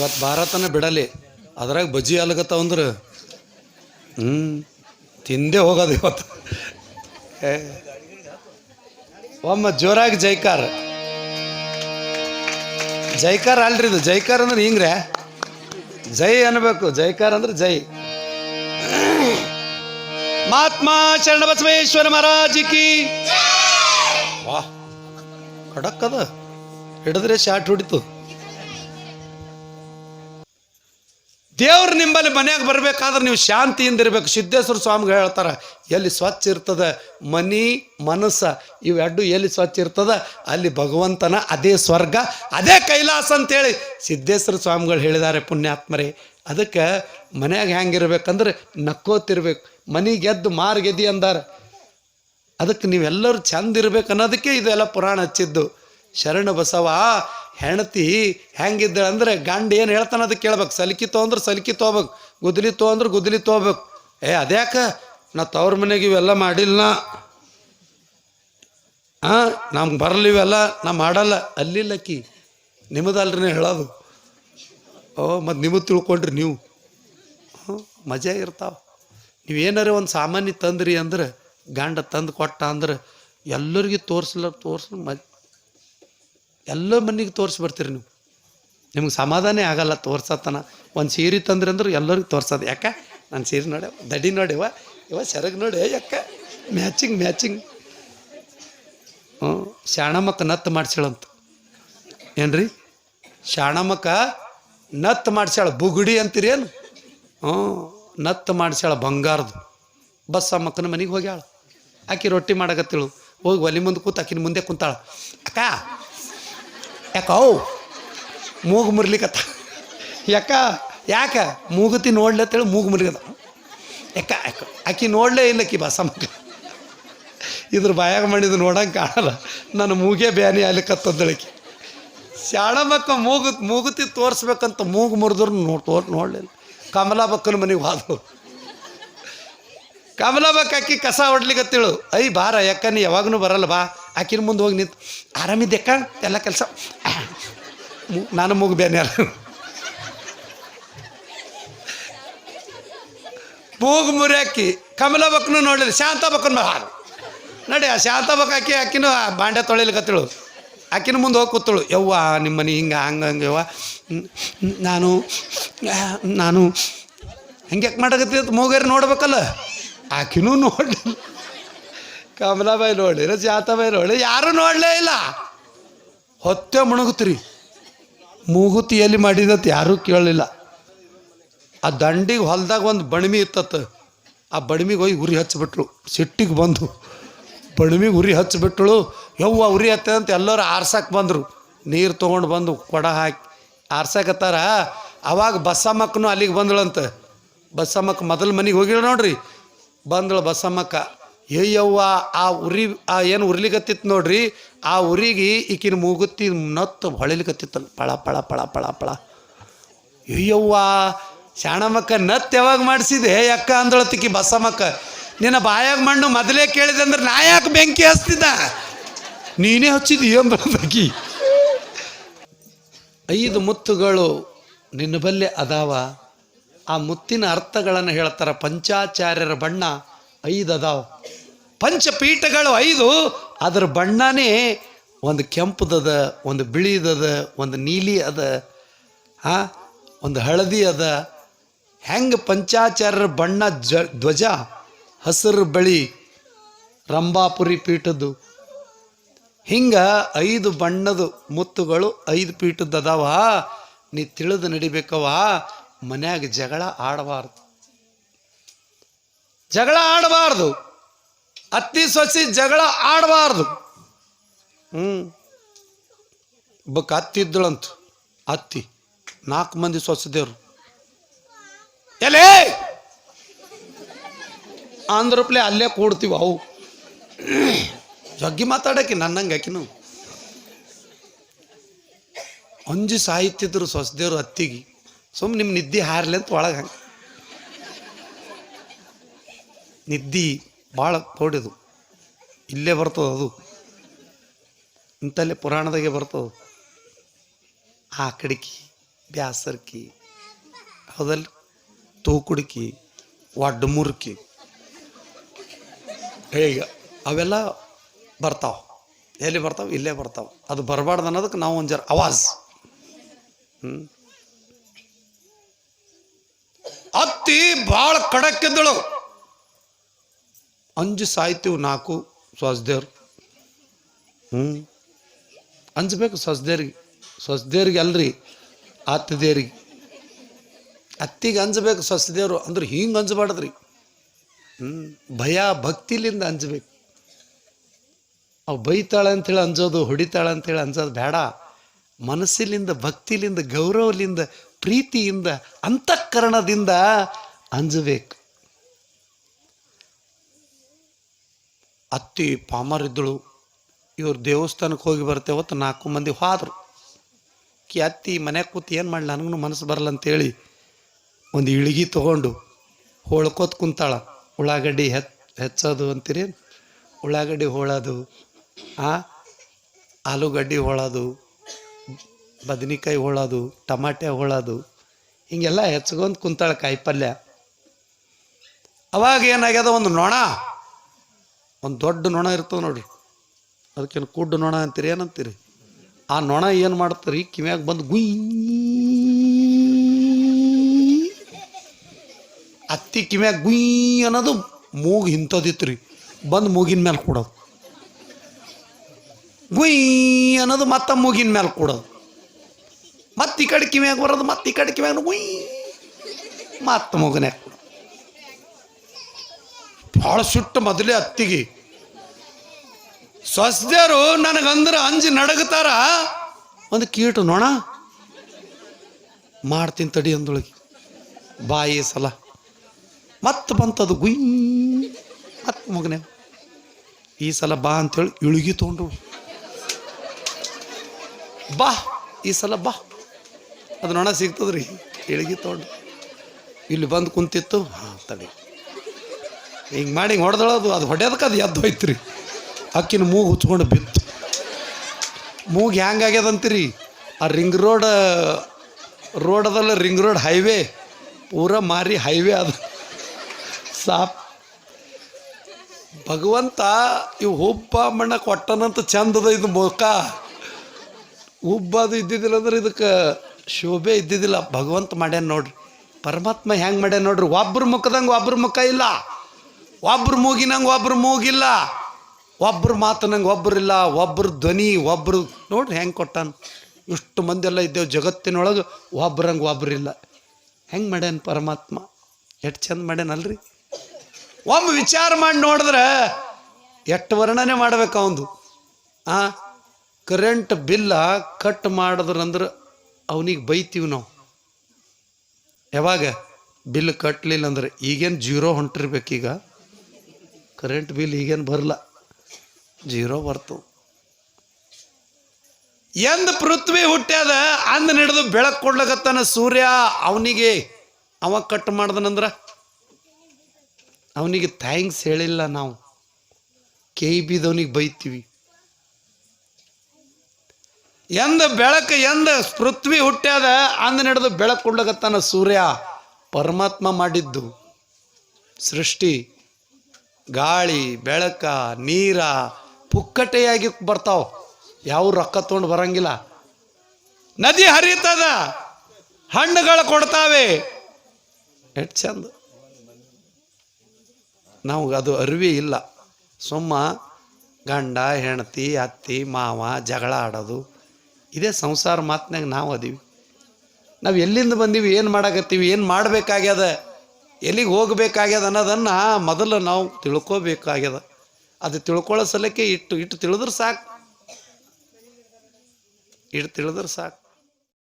ಇವತ್ತು ಭಾರತನ ಬಿಡಲಿ. ಅದ್ರಾಗ ಬಜ್ಜಿ ಅಂದ್ರೆ ಹ್ಞೂ ತಿಂದೇ ಹೋಗೋದು ಇವತ್ತು. ಒಮ್ಮ ಜೋರಾಗಿ ಜೈಕಾರ. ಜೈಕಾರ ಅಲ್ರಿ ಇದು. ಜೈಕಾರ ಅಂದ್ರೆ ಹಿಂಗ್ರೆ. ಜೈ ಅನ್ಬೇಕು. ಜೈಕಾರ ಅಂದ್ರೆ ಜೈ. ಮಹಾತ್ಮ ಶರಣ ಬಸವೇಶ್ವರ ಮಹಾರಾಜ ಕಿ. ವಾಹ್ ಖಡಕ್ ಅದ. ಹಿಡಿದ್ರೆ ಶಾಟ್ ಹೊಡಿತು. ದೇವ್ರು ನಿಂಬಲ್ಲಿ ಮನೆಯಾಗ ಬರ್ಬೇಕಾದ್ರೆ ನೀವು ಶಾಂತಿಯಿಂದ ಇರಬೇಕು ಸಿದ್ದೇಶ್ವರ ಸ್ವಾಮಿಗಳು ಹೇಳ್ತಾರೆ, ಎಲ್ಲಿ ಸ್ವಚ್ಛ ಇರ್ತದ? ಮನಿ, ಮನಸ್ಸ, ಇವೆರಡು ಎಲ್ಲಿ ಸ್ವಚ್ಛ ಇರ್ತದ? ಅಲ್ಲಿ ಭಗವಂತನ, ಅದೇ ಸ್ವರ್ಗ, ಅದೇ ಕೈಲಾಸ ಅಂತೇಳಿ ಸಿದ್ದೇಶ್ವರ ಸ್ವಾಮಿಗಳು ಹೇಳಿದ್ದಾರೆ ಪುಣ್ಯಾತ್ಮರೇ. ಅದಕ್ಕೆ ಮನ್ಯಾಗ ಹೆಂಗಿರ್ಬೇಕಂದ್ರೆ ನಕ್ಕೋತಿರ್ಬೇಕು. ಮನಿ ಗೆದ್ದು ಮಾರ್ ಗೆದ್ದಿ ಅಂದಾರ. ಅದಕ್ಕೆ ನೀವೆಲ್ಲರೂ ಚಂದ ಇರ್ಬೇಕು ಅನ್ನೋದಕ್ಕೆ ಇದೆಲ್ಲ ಪುರಾಣ ಹಚ್ಚಿದ್ದು. ಶರಣ ಬಸವ ಹೆಂಡತಿ ಹೆಂಗಿದ್ದಾಳೆ ಅಂದ್ರೆ ಗಂಡ ಏನು ಹೇಳ್ತಾನೆ ಅದಕ್ಕೆ ಕೇಳ್ಬೇಕು. ಸಲಿಕಿ ಅಂದ್ರೆ ಸಲಿಕಿ ತೊಗೋಬೇಕು. ಗುದ್ದಲಿ ಅಂದ್ರೆ ಗುದ್ದಲಿ ತೊಗೋಬೇಕು. ಏ, ಅದ್ಯಾಕ? ನಾ ತವ್ರ ಮನೆಗೆ ಇವೆಲ್ಲ ಮಾಡಿಲ್ಲ. ಹಾಂ ನಮ್ಗೆ ಬರಲಿವೆಲ್ಲ ನಾ ಮಾಡಲ್ಲ. ಅಲ್ಲಿಲ್ಲಕ್ಕಿ ನಿಮ್ಮದಲ್ರಿ ಹೇಳೋದು. ಓ ಮತ್ತು ನಿಮಗೆ ತಿಳ್ಕೊಂಡ್ರಿ ನೀವು. ಮಜಾ ಇರ್ತಾವ. ನೀವೇನಾರ ಒಂದು ಸಾಮಾನ್ಯ ತಂದ್ರಿ ಅಂದ್ರೆ, ಗಂಡ ತಂದು ಕೊಟ್ಟ ಅಂದ್ರೆ ಎಲ್ಲರಿಗೂ ತೋರಿಸ್ಲ ತೋರ್ಸ್ ಮ ಎಲ್ಲ ಮನೆಗೆ ತೋರಿಸಿ ನೀವು. ನಿಮ್ಗೆ ಸಮಾಧಾನೇ ಆಗಲ್ಲ ತೋರ್ಸತ್ತನ. ಒಂದು ಸೀರೆ ತಂದ್ರೆ ಅಂದ್ರೆ ಎಲ್ಲರಿಗೂ ತೋರ್ಸೋದು. ಯಾಕ? ನಾನು ಸೀರೆ ನೋಡಿ, ದಡಿ ನೋಡಿವ ಇವ ಸೆರಗ್ ನೋಡಿ, ಯಾಕ? Matching matching. ಹ್ಞೂ ಶಾಣಮ್ಮಕ್ಕ ನತ್ತು ಮಾಡ್ಸಳಂತ ಏನ್ರಿ? ಶಾಣಮ್ಮಕ್ಕ ನತ್ತು ಮಾಡ್ಸ್ಯಾಳ, ಬುಗುಡಿ ಅಂತೀರಿ ಏನು? ಹ್ಞೂ ನತ್ತು ಮಾಡ್ಸ್ಯಾಳ ಬಂಗಾರದು. ಬಸ್ ಅಮ್ಮಕ್ಕನ ಮನೆಗೆ ಹೋಗ್ಯಾಳ. ಆಕಿ ರೊಟ್ಟಿ ಮಾಡಕತ್ತಿಳು. ಹೋಗಿ ಒಲಿ ಮುಂದೆ ಕೂತು, ಆಕಿನ ಮುಂದೆ ಕುಂತಾಳ. ಅಕ್ಕ ಯಾಕೋ? ಮೂಗು ಮುರ್ಲಿಕತ್ತ. ಯಾಕ? ಯಾಕ? ಮೂಗುತಿ ನೋಡ್ಲತ್ತೇಳಿ ಮೂಗು ಮುರ್ಲಿಕತ್ತ. ಯಾಕ? ಯಾಕ? ಆಕಿ ನೋಡಲೇ ಕಿ ಬಸ ಮಕ್ಕ ಇದ್ರ ಬಾಯಾಗ ಮಾಡಿದ್ದು ನೋಡಂಗೆ ಕಾಣಲ್ಲ. ನನ್ನ ಮೂಗೇ ಬ್ಯಾನಿ ಆಗ್ಲಿಕ್ಕತ್ತದಳಕಿ ಶಾಣ ಮಕ್ಕ ಮೂಗು ಮೂಗುತಿ ತೋರಿಸ್ಬೇಕಂತ ಮೂಗು ಮುರಿದ್ರು ನೋ ತೋರ್ ನೋಡಲಿಲ್ಲ. ಕಮಲಾ ಬಕ್ಕನ ಮನೆಗೆ ಹೋದವು ಕಮಲಾ ಬಕ್ಕ ಅಕ್ಕಿ ಕಸ ಹೊಡ್ಲಿಕತ್ತಿಳು ಐ ಬಾರ, ಯಾಕ ನೀ ಯಾವಾಗೂ ಬರಲ್ಲ ಬಾ. ಆಕಿನ ಮುಂದೆ ಹೋಗಿ ನಿಂತು ಆರಾಮಿದ್ದೆಕ್ಕ ಎಲ್ಲ ಕೆಲಸ? ನಾನು ಮೂಗು ಬೇನೆ ಯಾರು ಮೂಗು ಮುರಿಯಾಕಿ ಕಮಲ ಬಕ್ಕನು ನೋಡಲಿಲ್ಲ, ಶಾಂತ ಬಕ್ಕನ ಬಾ ನಡಿ, ಆ ಶಾಂತ ಬಕ್ಕ ಹಾಕಿ ಆಕಿನೂ ಬಾಂಡೆ ತೊಳಿಲಿಕತ್ತಿಳು ಆಕಿನ ಮುಂದೆ ಹೋಗಿ ಕೂತಳು, ಯವ್ವ ನಿಮ್ಮ ಮನೆ ಹಿಂಗೆ, ಹಂಗೆ ಹಂಗೆ, ಯವ್ವ. ನಾನು ನಾನು ಹಂಗೆ ಮಾಡಕತ್ತಿತ್ತು ಮೂಗೇರಿ ನೋಡ್ಬೇಕಲ್ಲ? ಆಕಿನೂ ನೋಡಲಿಲ್ಲ. ಕಮಲಾಬಾಯಿ ನೋಡಿರ ಜಾತಾಬಾಯಿ ನೋಡಿ ಯಾರೂ ನೋಡಲೇ ಇಲ್ಲ. ಹೊತ್ತೆ ಮುಣಗುತ್ರಿ. ಮೂಗುತಿ ಎಲ್ಲಿ ಮಾಡಿದತ್ ಯಾರೂ ಕೇಳಲಿಲ್ಲ. ಆ ದಂಡಿಗೆ ಹೊಲ್ದಾಗ ಒಂದು ಬಣಮಿ ಇತ್ತತ್ತ ಆ ಬಣಮಿಗೆ ಹೋಗಿ ಉರಿ ಹಚ್ಚಿಬಿಟ್ರು ಸಿಟ್ಟಿಗೆ ಬಂದು ಬಣಮಿಗೆ ಉರಿ ಹಚ್ಚಿಬಿಟ್ಳು ಯವ್ವ ಉರಿ ಹತ್ತೆ ಅಂತ ಎಲ್ಲರೂ ಆರ್ಸಕ್ಕೆ ಬಂದರು. ನೀರು ತೊಗೊಂಡು ಬಂದು ಕೊಡ ಹಾಕಿ ಆರ್ಸಕತ್ತಾರ. ಅವಾಗ ಬಸ್ಸಮ್ಮಕ್ಕನು ಅಲ್ಲಿಗೆ ಬಂದಳಂತೆ. ಬಸ್ಸಮ್ಮಕ್ಕ ಮೊದಲು ಮನೆಗೆ ಹೋಗಿಲ್ಲ ನೋಡ್ರಿ. ಬಂದಳು ಬಸ್ಸಮ್ಮಕ್ಕ ಅಯ್ಯವ್ವ ಆ ಉರಿ, ಆ ಏನು ಉರಿಲಿಕತ್ತಿತ್ತು ನೋಡ್ರಿ, ಆ ಉರಿಗೆ ಈಕಿನ ಮೂಗುತ್ತಿ ನತ್ತು ಹೊಳಿಲಿಕತ್ತಿತ್ತಲ್ಲ, ಪಳ ಪಳ ಪಳ ಪಳ ಪಳ. ಅಯ್ಯವ್ವ ಶಾಣಮ್ಮಕ್ಕ ನತ್ ಯಾವಾಗ ಮಾಡಿಸಿದೆ? ಅಕ್ಕ ಅಂದಳತಿಕ್ಕಿ ಬಸಮ್ಮಕ್ಕ ನಿನ್ನ ಬಾಯಾಗ ಮಣ್ಣು ಮೊದಲೇ ಕೇಳಿದೆ ಅಂದ್ರೆ ನಾ ಯಾಕೆ ಬೆಂಕಿ ಹಚ್ತಿದ್ದ? ನೀನೇ ಹಚ್ಚಿದಿ ಎಂಬಿ ಐದು ಮುತ್ತುಗಳು ನಿನ್ನ ಬಲ್ಲೆ ಅದಾವ. ಆ ಮುತ್ತಿನ ಅರ್ಥಗಳನ್ನು ಹೇಳ್ತಾರ ಪಂಚಾಚಾರ್ಯರ ಬಣ್ಣ ಐದು ಅದಾವ ಪಂಚಪೀಠಗಳು ಐದು, ಅದರ ಬಣ್ಣನೇ ಒಂದು ಕೆಂಪುದದ, ಒಂದು ಬಿಳಿದದ, ಒಂದು ನೀಲಿ ಅದ ಹಾಂ ಒಂದು ಹಳದಿ ಅದ. ಹೆಂಗೆ ಪಂಚಾಚಾರ್ಯರ ಬಣ್ಣ ಜ ಧ್ವಜ, ಹಸಿರು ಬಳಿ, ರಂಭಾಪುರಿ ಪೀಠದ್ದು. ಹಿಂಗೆ ಐದು ಬಣ್ಣದ ಮುತ್ತುಗಳು ಐದು ಪೀಠದ್ದು ಅದಾವ. ನೀ ತಿಳಿದು ನಡಿಬೇಕವ ಮನ್ಯಾಗ ಜಗಳ ಆಡಬಾರ್ದು. ಜಗಳ ಆಡಬಾರ್ದು. ಅತ್ತಿ ಸೊಸಿ ಜಗಳ ಆಡಬಾರ್ದು. ಹ್ಞೂ ಬಕ್ ಅತ್ತಿ ಇದ್ದಳಂತ. ಅತ್ತಿ. ನಾಲ್ಕು ಮಂದಿ ಸೊಸದೇವ್ರು ಎಲೆ! ಆಂಧ್ರಪ್ಲೆ ಅಲ್ಲೇ ಕೂಡ್ತೀವಿ ಅವು. ಜಗ್ಗಿ ಮಾತಾಡಕ್ಕೆ ನನ್ನಂಗೆ ಆಕಿನು. ಅಂಜಿ ಸಾಹಿತ್ಯದ್ರು ಸೊಸದೇವ್ರು ಅತ್ತಿಗೆ. ಸುಮ್ ನಿಮ್ಮ ನಿದ್ದೆ ಹಾರ್ಲಿ ಅಂತ ಒಳಗೆ ಹಂಗೆ. ನಿದ್ದಿ. ಭಾಳ ತೋಡಿದು. ಇಲ್ಲೇ ಬರ್ತದೆ ಅದು. ಇಂಥಲ್ಲೇ ಪುರಾಣದಾಗೆ ಬರ್ತದೆ. ಕಡಿಕಿ, ಬ್ಯಾಸರ್ಕಿ ಹೌದಲ್ಲ ತೂಕುಡುಕಿ ಮುರ್ಕಿ. ಹೇಗೆ ಅವೆಲ್ಲ ಬರ್ತಾವ. ಎಲ್ಲಿ ಬರ್ತಾವೆ? ಇಲ್ಲೇ ಬರ್ತಾವೆ. ಅದು ಬರಬಾರ್ದು ಅನ್ನೋದಕ್ಕೆ ನಾವು ಒಂದು ಜರ ಅವಾಜ್. ಹ್ಞೂ ಅತ್ತಿ ಭಾಳ ಕಡಕ್ಕಿದ್ದಳು ಅಂಜು ಸಾಯ್ತೀವಿ ನಾಲ್ಕು ಸ್ವಸ್ದೇವ್ರು. ಹ್ಞೂ ಅಂಜಬೇಕು ಸ್ವಸ್ದೇವ್ರಿಗೆ. ಸ್ವಸ್ದೇವ್ರಿಗೆ ಅಲ್ರಿ ಅತ್ತದೇವ್ರಿಗೆ ಅತ್ತಿಗೆ ಅಂಜಬೇಕು ಸ್ವಸ್ದೇವ್ರು, ಅಂದ್ರೆ ಹಿಂಗೆ ಅಂಜಬಾರ್ದ್ರಿ ಹ್ಞೂ ಭಯ, ಭಕ್ತಿಲಿಂದ ಅಂಜಬೇಕು ಅವು ಬೈತಾಳೆ ಅಂತೇಳಿ ಅಂಜೋದು, ಹೊಡಿತಾಳೆ ಅಂತೇಳಿ ಅಂಜೋದು ಬೇಡ. ಮನಸ್ಸಿಲಿಂದ, ಭಕ್ತಿಲಿಂದ, ಗೌರವಲಿಂದ, ಪ್ರೀತಿಯಿಂದ, ಅಂತಃಕರಣದಿಂದ ಅಂಜಬೇಕು ಅತ್ತಿ ಪಾಮರಿದ್ದಳು. ಇವ್ರು ದೇವಸ್ಥಾನಕ್ಕೆ ಹೋಗಿ ಬರ್ತೇವತ್ತು ನಾಲ್ಕು ಮಂದಿ ಹಾದರು. ಕಿ ಅತ್ತಿ ಮನ್ಯಾಗ ಕೂತು ಏನು ಮಾಡಲಿ? ನನಗೂ ಮನಸ್ಸು ಬರಲ್ಲ ಅಂತೇಳಿ ಒಂದು ಇಳಿಗಿ ತಗೊಂಡು ಹೋಳ್ಕೋತ ಕುಂತಾಳ. ಉಳ್ಳಾಗಡ್ಡಿ ಹೆಚ್ ಹೆಚ್ಚೋದು ಅಂತೀರಿ? ಉಳ್ಳಾಗಡ್ಡಿ ಹೋಳೋದು, ಆ, ಆಲೂಗಡ್ಡಿ ಹೋಳೋದು, ಬದನೆಕಾಯಿ ಹೋಳೋದು, ಟಮಾಟೆ ಹೋಳೋದು, ಹಿಂಗೆಲ್ಲ ಹೆಚ್ಚಗೊಂಡು ಕುಂತಾಳ ಕಾಯಿಪಲ್ಯ. ಅವಾಗ ಏನಾಗ್ಯದ ಒಂದು ನೊಣ? ಒಂದು ದೊಡ್ಡ ನೊಣ ಇರ್ತದೆ ನೋಡ್ರಿ. ಅದಕ್ಕೇನು ಕುಡ್ಡು ನೊಣ ಅಂತೀರಿ, ಏನಂತೀರಿ? ಆ ನೊಣ ಏನು ಮಾಡ್ತೀರಿ? ಕಿವ್ಯಾಗ ಬಂದು ಗುಯ್ ಅತ್ತಿ ಕಿವ್ಯಾಗ ಗುಯ್ ಅನ್ನೋದು ಮೂಗು ಇಂಥದಿತ್ತು ರೀ ಬಂದು ಮೂಗಿನ ಮೇಲೆ ಕೊಡೋದು. ಗುಯ್ ಅನ್ನೋದು ಮತ್ತೆ ಮೂಗಿನ ಮೇಲೆ ಕೊಡೋದು. ಮತ್ತೆ ಈ ಕಡೆ ಕಿವ್ಯಾಗ ಬರೋದು, ಮತ್ತೆ ಈ ಕಡೆ ಕಿವ್ಯಾಗ ಗುಯ್ ಮತ್ತೆ ಮೂಗನ್ಯಾಗ ಭಾಳ ಸುಟ್ಟು ಮೊದಲೇ ಅತ್ತಿಗೆ. ಸ್ವಸ್ದ್ಯರು ನನಗಂದ್ರೆ ಅಂಜಿ ನಡಗತಾರ. ಒಂದು ಕೀಟು ನೋಣ ಮಾಡ್ತೀನಿ ತಡಿ ಅಂದೊಳಗೆ. ಬಾಯಿ ಸಲ. ಮತ್ತೆ ಬಂತದು ಗುಯ್. ಮತ್ತೆ ಮಗನೇ. ಈ ಸಲ ಬಾ ಅಂತೇಳಿ ಇಳುಗಿ ತೊಗೊಂಡು. ಬಾ, ಈ ಸಲ ಬಾ. ಅದು ನೊಣ ಸಿಗ್ತದ್ರಿ. ಇಳುಗಿ ತೊಗೊಂಡು. ಇಲ್ಲಿ ಬಂದು ಕುಂತಿತ್ತು. ಹಾಂ, ತಡಿ. ಹಿಂಗೆ ಮಾಡಿ ಹಿಂಗೆ ಹೊಡೆದಳದು ಅದು ಹೊಡೆಯೋದಕ್ಕೆ ಅದು ಎದ್ದು ಹೋಯ್ತು ರೀ ಅಕ್ಕಿನ ಮೂಗು ಹುಚ್ಕೊಂಡು ಬಿತ್ತು. ಮೂಗು ಹ್ಯಾಂಗೆ ಆಗ್ಯದಂತೀರಿ ಆ ರಿಂಗ್ ರೋಡ್, ರೋಡದಲ್ಲ ರಿಂಗ್ ರೋಡ್ ಹೈವೇ, ಪೂರ ಮಾರಿ ಹೈವೇ ಅದು. ಸಾಪ್. ಭಗವಂತ ಇವು ಹುಬ್ಬ ಮಣ್ಣ ಕೊಟ್ಟನಂತ ಚಂದದ ಇದು ಮುಖ. ಹುಬ್ಬ ಅದು ಇದ್ದಿದ್ದಿಲ್ಲ ಅಂದ್ರೆ ಇದಕ್ಕೆ ಶೋಭೆ ಇದ್ದಿದ್ದಿಲ್ಲ. ಭಗವಂತ ಮಾಡ್ಯಾನ ನೋಡ್ರಿ. ಪರಮಾತ್ಮ ಹೆಂಗೆ ಮಾಡ್ಯಾನ ನೋಡ್ರಿ. ಒಬ್ಬರು ಮುಖದಂಗೆ ಒಬ್ಬರು ಮುಖ ಇಲ್ಲ. ಒಬ್ರು ಮೂಗಿನಂಗೆ ಒಬ್ರು ಮೂಗಿಲ್ಲ. ಒಬ್ರು ಮಾತನಂಗೆ ಒಬ್ಬರಿಲ್ಲ ಒಬ್ರು ಧ್ವನಿ, ಒಬ್ರು ನೋಡ್ರಿ ಹೆಂಗೆ ಕೊಟ್ಟಾನ. ಇಷ್ಟು ಮಂದಿ ಎಲ್ಲ ಇದ್ದೇವೆ ಜಗತ್ತಿನೊಳಗೆ ಒಬ್ರಂಗೆ ಒಬ್ರಿಲ್ಲ. ಹೆಂಗೆ ಮಾಡ್ಯಾನ ಪರಮಾತ್ಮ? ಎಷ್ಟು ಚಂದ ಮಾಡ್ಯಾನಲ್ರಿ? ಒಮ್ಮೆ ವಿಚಾರ ಮಾಡಿ ನೋಡಿದ್ರೆ ಎಷ್ಟು ವರ್ಣನೆ ಮಾಡ್ಬೇಕು ಅವಂದು. ಆ ಕರೆಂಟ್ ಬಿಲ್ಲ ಕಟ್ ಮಾಡಿದ್ರಂದ್ರೆ ಅವನಿಗೆ ಬೈತೀವಿ ನಾವು. ಯಾವಾಗ? ಬಿಲ್ ಕಟ್ಟಲಿಲ್ಲ ಅಂದ್ರೆ ಈಗೇನು ಜೀರೋ ಹೊಂಟಿರ್ಬೇಕೀಗ? ಕರೆಂಟ್ ಬಿಲ್ ಈಗೇನು ಬರಲ್ಲ. ಜೀರೋ ಬರ್ತು. ಎಂದ ಪೃಥ್ವಿ ಹುಟ್ಟ್ಯಾದ ಅಂದ ನಡೆದು ಬೆಳಕು ಕೊಡ್ಲಕತ್ತಾನ ಸೂರ್ಯ, ಅವನಿಗೆ ಅವ ಕಟ್ ಮಾಡ್ದನಂದ್ರ ಅವನಿಗೆ ಥ್ಯಾಂಕ್ಸ್ ಹೇಳಿಲ್ಲ ನಾವು. ಕೆ ಬಿದವನಿಗೆ ಬೈತೀವಿ. ಎಂದ ಬೆಳಕು ಎಂದ ಪೃಥ್ವಿ ಹುಟ್ಟ್ಯಾದ ಅಂದ ನಡೆದು ಬೆಳಕು ಕೊಡ್ಲಕತ್ತಾನ ಸೂರ್ಯ. ಪರಮಾತ್ಮ ಮಾಡಿದ್ದು ಸೃಷ್ಟಿ. ಗಾಳಿ, ಬೆಳಕ, ನೀರ ಪುಕ್ಕಟೆಯಾಗಿ ಬರ್ತಾವ. ಯಾವ ರೊಕ್ಕ ತೊಗೊಂಡು ಬರಂಗಿಲ್ಲ. ನದಿ ಹರಿತದ, ಹಣ್ಣುಗಳು ಕೊಡ್ತಾವೆ. ಎಷ್ಟು ಚಂದ. ನಾವು ಅದು ಅರಿವಿ ಇಲ್ಲ. ಸುಮ್ಮ ಗಂಡ, ಹೆಂಡತಿ, ಅತ್ತಿ, ಮಾವ ಜಗಳ ಆಡೋದು. ಇದೇ ಸಂಸಾರ ಮಾತಿನಾಗ ನಾವು ಅದೀವಿ. ನಾವು ಎಲ್ಲಿಂದ ಬಂದೀವಿ, ಏನು ಮಾಡಕತ್ತೀವಿ, ಏನು ಮಾಡಬೇಕಾಗ್ಯದ? ಎಲ್ಲಿಗೆ ಹೋಗಬೇಕಾಗ್ಯದ ಅನ್ನೋದನ್ನು ಮೊದಲು ನಾವು ತಿಳ್ಕೋಬೇಕಾಗ್ಯದ. ಅದು ತಿಳ್ಕೊಳ್ಳೋ ಸಲಕ್ಕೆ ಇಟ್ಟು ಇಟ್ಟು ತಿಳಿದ್ರೆ ಸಾಕು. ಇಟ್ಟು ತಿಳಿದ್ರೆ ಸಾಕು.